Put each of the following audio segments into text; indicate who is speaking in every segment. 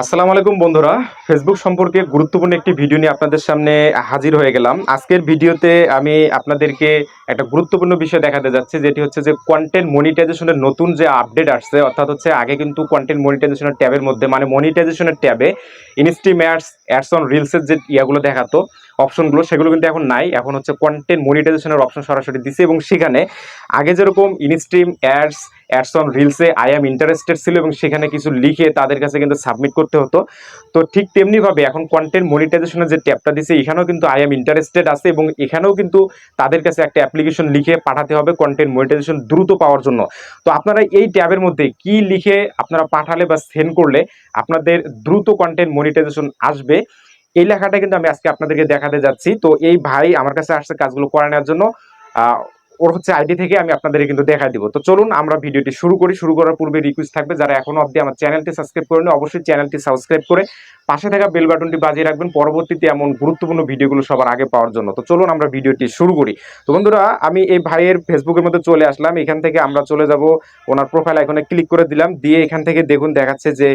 Speaker 1: আসসালামু আলাইকুম বন্ধুরা। ফেসবুক সম্পর্কে গুরুত্বপূর্ণ একটি ভিডিও নিয়ে আপনাদের সামনে হাজির হয়ে গেলাম। আজকের ভিডিওতে আমি আপনাদেরকে একটা গুরুত্বপূর্ণ বিষয় দেখাতে যাচ্ছি, যেটি হচ্ছে যে কন্টেন্ট মনিটাইজেশনের নতুন যে আপডেট আসছে, অর্থাৎ হচ্ছে আগে কিন্তু কন্টেন্ট মনিটাইজেশনের ট্যাবের মধ্যে মানে মনিটাইজেশনের ট্যাবে ইনস্ট্রিম অ্যাডস অ্যাডস অন রিলসের যে ইয়াগুলো দেখাতো অপশনগুলো সেগুলো কিন্তু এখন নাই। এখন হচ্ছে কন্টেন্ট মনিটাইজেশনের অপশন সরাসরি দিছে এবং সেখানে আগে যেরকম ইনস্ট্রিম অ্যাডস অ্যাডস অন রিলসে আই অ্যাম ইন্টারেস্টেড ছিল এবং সেখানে কিছু লিখে তাদের কাছে কিন্তু সাবমিট করতে হতো। তো ঠিক তেমনিভাবে এখন কন্টেন্ট মনিটাইজেশনের যে ট্যাবটা দিছে, এখানেও কিন্তু আই অ্যাম ইন্টারেস্টেড আছে এবং এখানেও কিন্তু তাদের কাছে একটা অ্যাপ্লিকেশন লিখে পাঠাতে হবে কন্টেন্ট মনিটাইজেশন দ্রুত পাওয়ার জন্য। তো আপনারা এই ট্যাবের মধ্যে কি লিখে আপনারা পাঠালে বা সেন্ড করলে আপনাদের দ্রুত কন্টেন্ট মনিটাইজেশন আসবে, এই লেখাটা কিন্তু আমি আজকে আপনাদেরকে দেখাতে যাচ্ছি। তো এই ভাই আমার কাছে আসছে কাজগুলো করে নেওয়ার জন্য ওর হচ্ছে আইডি থেকে আমি আপনাদের কিন্তু দেখা দিব। তো চলুন আমরা ভিডিওটি শুরু করি। শুরু করার পূর্বে রিকোয়েস্ট থাকবে, যারা এখনও অবধি আমার চ্যানেলটি সাবস্ক্রাইব করেন অবশ্যই চ্যানেলটি সাবস্ক্রাইব করে পাশে থাকা বেল বাটনটি বাজিয়ে রাখবেন। পরবর্তীতে এমন গুরুত্বপূর্ণ ভিডিওগুলো সবার আগে পাওয়ার জন্য। তো চলুন আমরা ভিডিওটি শুরু করি। তো বন্ধুরা, আমি এই ভাইয়ের ফেসবুকের মধ্যে চলে আসলাম। এখান থেকে আমরা চলে যাব। ওনার প্রোফাইল এখানে ক্লিক করে দিলাম। দিয়ে এখান থেকে দেখুন, দেখাচ্ছে যে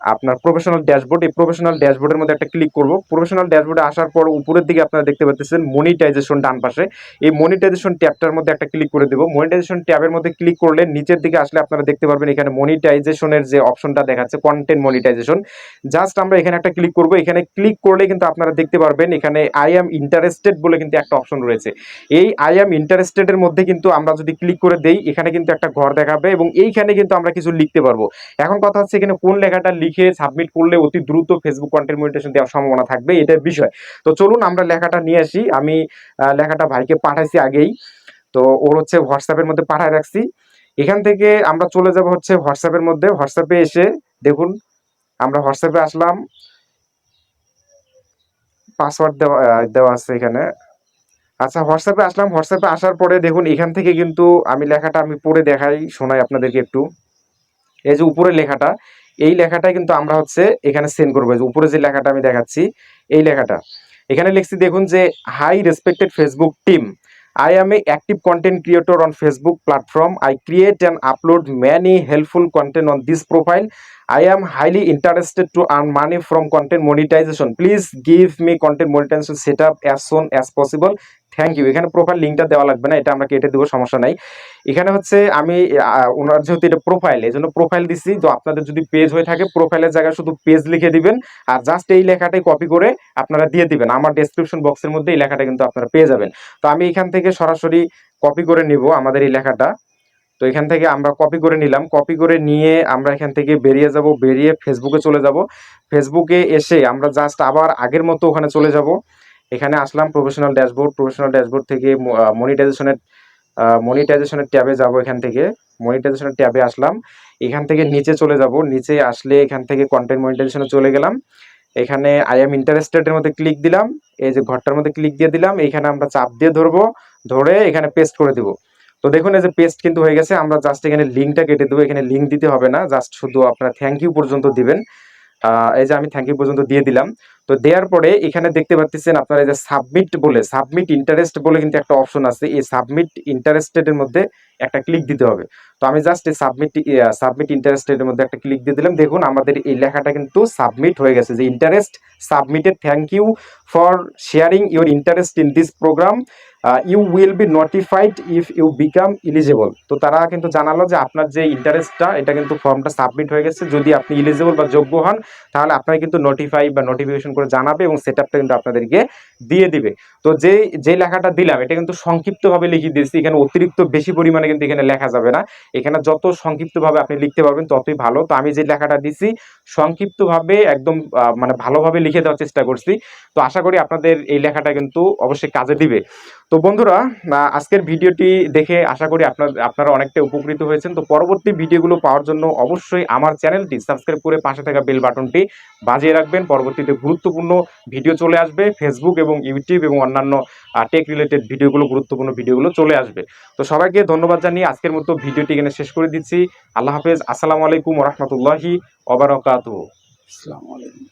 Speaker 1: আপনার প্রফেশনাল ড্যাশবোর্ড এই প্রফেশনাল ড্যাশবোর্ডের মধ্যে একটা ক্লিক করব। প্রফেশনাল ড্যাশবোর্ডে আসার পর উপরের দিকে আপনারা দেখতে পাচ্ছেন মনিটাইজেশন ডান পাশে। এই মনিটাইজেশন ট্যাবটার মধ্যে একটা ক্লিক করে দেবো। মনিটাইজেশন ট্যাবের মধ্যে ক্লিক করলে নিচের দিকে আসলে আপনারা দেখতে পারবেন এখানে মনিটাইজেশনের যে অপশনটা দেখাচ্ছে কন্টেন্ট মনিটাইজেশন জাস্ট আমরা এখানে একটা ক্লিক করব। এখানে ক্লিক করলে কিন্তু আপনারা দেখতে পারবেন এখানে আই অ্যাম ইন্টারেস্টেড বলে কিন্তু একটা অপশন রয়েছে। এই আই অ্যাম ইন্টারেস্টেড এর মধ্যে কিন্তু আমরা যদি ক্লিক করে দেই, এখানে কিন্তু একটা ঘর দেখাবে এবং এইখানে কিন্তু আমরা কিছু লিখতে পারব। এখন কথা হচ্ছে এখানে কোন লেখাটা লিখে সাবমিট করলে অতি দ্রুত ফেসবুক কন্টেন্ট মনিটেশন দেওয়ার সম্ভাবনা থাকবে এটার বিষয়। তো চলুন আমরা লেখাটা নিয়ে আসি। আমি লেখাটা ভাইকে পাঠাইছি আগেই। তো ওর হচ্ছে হোয়াটসঅ্যাপের মধ্যে পাঠায় রাখছি। এখান থেকে আমরা চলে যাব হচ্ছে হোয়াটসঅ্যাপের মধ্যে। হোয়াটসঅ্যাপে এসে দেখুন, আমরা হোয়াটসঅ্যাপে আসলাম। পাসওয়ার্ড দেওয়া দেওয়া আছে এখানে। আচ্ছা হোয়াটসঅ্যাপে আসলাম। হোয়াটসঅ্যাপে আসার পরে দেখুন, এখান থেকে কিন্তু আমি লেখাটা আমি পড়ে দেখাই, শোনাই আপনাদেরকে একটু। এই যে উপরে লেখাটা এই লেখাটা কিন্তু আমরা হচ্ছে এখানে সেন্ড করব উপরে যে লেখাটা আমি দেখাচ্ছি, এই লেখাটা এখানে লিখছি, দেখুন যে hi respected Facebook team I am a active content creator on Facebook platform I create and upload many helpful content on this profile I am highly interested to earn money from content monetization. Please give me content monetization setup as soon as possible. Thank you এখানে profile লিঙ্কটা দেওয়া লাগবে না, এটা আমরা কেটে দেবো, সমস্যা নাই। এখানে হচ্ছে আমি ওনার যেহেতু এটা প্রোফাইল এই জন্য প্রোফাইল দিচ্ছি তো আপনাদের যদি পেজ হয়ে থাকে প্রোফাইলের জায়গায় শুধু পেজ লিখে দিবেন, আর জাস্ট এই লেখাটাই কপি করে আপনারা দিয়ে দিবেন। আমার ডেসক্রিপশন বক্সের মধ্যে এই লেখাটা কিন্তু আপনারা পেয়ে যাবেন। তো আমি এখান থেকে সরাসরি কপি করে নিব আমাদের এই লেখাটা। তো এখান থেকে আমরা কপি করে নিলাম। কপি করে নিয়ে আমরা এখান থেকে বেরিয়ে যাব, বেরিয়ে ফেসবুকে চলে যাব। ফেসবুকে এসে আমরা জাস্ট আবার আগের মতো ওখানে চলে যাব। এখানে আসলাম প্রফেশনাল ড্যাশবোর্ড প্রফেশনাল ড্যাশবোর্ড থেকে মনিটাইজেশনের মনিটাইজেশনের ট্যাবে যাব এখান থেকে। মনিটাইজেশনের ট্যাবে আসলাম। এখান থেকে নিচে চলে যাব। নিচে আসলে এখান থেকে কন্টেন্ট মনিটাইজেশনে চলে গেলাম। এখানে আই এম ইন্টারেস্টেডের মধ্যে ক্লিক দিলাম। এই যে ঘরটার মধ্যে ক্লিক দিয়ে দিলাম। এখানে আমরা চাপ দিয়ে ধরবো। ধরে এখানে পেস্ট করে দিব। তো দেখুন, এই যে পেস্ট কিন্তু হয়ে গেছে। আমরা জাস্ট এখানে লিঙ্কটা কেটে দেবো। এখানে লিঙ্ক দিতে হবে না। জাস্ট শুধু আপনার থ্যাংক ইউ পর্যন্ত দিবেন। এই যে আমি থ্যাংক ইউ পর্যন্ত দিয়ে দিলাম। তো দেওয়ার পরে এখানে দেখতে পাচ্ছেন আপনারা যে সাবমিট বলে সাবমিট ইন্টারেস্ট বলে কিন্তু একটা অপশন আছে। এই সাবমিট ইন্টারেস্টেড এর মধ্যে একটা ক্লিক দিতে হবে। তো আমি জাস্ট এই সাবমিট সাবমিট ইন্টারেস্টেড এর মধ্যে একটা ক্লিক দিয়ে দিলাম। দেখুন আমাদের এই লেখাটা কিন্তু সাবমিট হয়ে গেছে যে interest submitted thank you for sharing your interest in this program you will be notified if you become eligible তো তারা কিন্তু জানালো যে আপনার যে ইন্টারেস্টটা এটা কিন্তু ফর্মটা সাবমিট হয়ে গেছে। যদি আপনি ইলিজেবল বা যোগ্য হন, তাহলে আপনাকে কিন্তু নোটিফাই বা নোটিফিকেশন করে জানাবে এবং সেট আপটা কিন্তু আপনাদেরকে দিয়ে দিবে। তো যে যে লেখাটা দিলাম, এটা কিন্তু সংক্ষিপ্তভাবে লিখে দিয়েছি। এখানে অতিরিক্ত বেশি পরিমাণে কিন্তু এখানে লেখা যাবে না। এখানে যত সংক্ষিপ্তভাবে আপনি লিখতে পারবেন, ততই ভালো। তো আমি যে লেখাটা দিছি, সংক্ষিপ্তভাবে একদম মানে ভালোভাবে লিখে দেওয়ার চেষ্টা করছি। তো আশা করি আপনাদের এই লেখাটা কিন্তু অবশ্যই কাজে দিবে। তো বন্ধুরা আজকের ভিডিওটি দেখে আশা করি আপনার, আপনারা অনেকটা উপকৃত হয়েছেন। তো পরবর্তী ভিডিওগুলো পাওয়ার জন্য অবশ্যই আমার চ্যানেলটি সাবস্ক্রাইব করে পাশে থাকা বেল বাটনটি বাজিয়ে রাখবেন। পরবর্তীতে গুরুত্বপূর্ণ ভিডিও চলে আসবে ফেসবুক এবং ইউটিউব এবং অন্যান্য টেক রিলেটেড ভিডিওগুলো, গুরুত্বপূর্ণ ভিডিওগুলো চলে আসবে। তো সবাইকে ধন্যবাদ জানিয়ে আজকের মতো ভিডিওটি এখানে শেষ করে দিচ্ছি। আল্লাহ হাফেজ। আসসালামু আলাইকুম রহমতুল্লাহি ওবরাকাতুহু
Speaker 2: আসসালামু আলাইকুম।